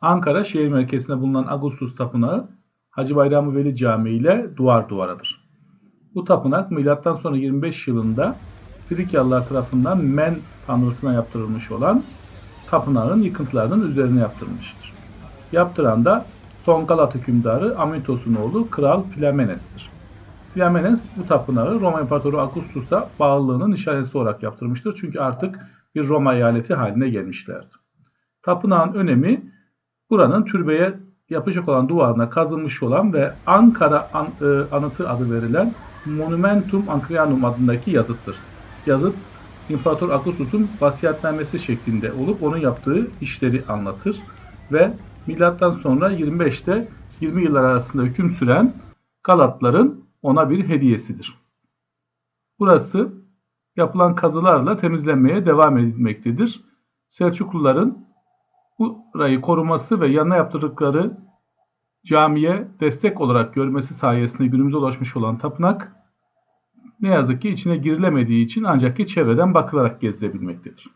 Ankara şehir merkezinde bulunan Agustus Tapınağı Hacı Bayramı Veli Camii ile duvar duvaradır. Bu tapınak milattan sonra 25 yılında Frikyalılar tarafından Men tanrısına yaptırılmış olan tapınağın yıkıntılarının üzerine yaptırılmıştır. Yaptıran da son Galat hükümdarı Amitos'un oğlu Kral Plamenes'tir. Plamenes bu tapınağı Roma İmparatoru Augustus'a bağlılığının işareti olarak yaptırmıştır. Çünkü artık bir Roma eyaleti haline gelmişlerdi. Tapınağın önemi buranın türbeye yapacak olan duvarına kazılmış olan ve Ankara an, e, anıtı adı verilen Monumentum Ancarianum adındaki yazıttır. Yazıt İmparator Augustus'un vasiyetnamesi şeklinde olup onun yaptığı işleri anlatır ve milattan sonra 25'te 20 yıllar arasında hüküm süren Galatların ona bir hediyesidir. Burası yapılan kazılarla temizlenmeye devam edilmektedir. Selçukluların burayı koruması ve yanına yaptırdıkları camiye destek olarak görmesi sayesinde günümüze ulaşmış olan tapınak ne yazık ki içine girilemediği için ancak ki çevreden bakılarak gezilebilmektedir.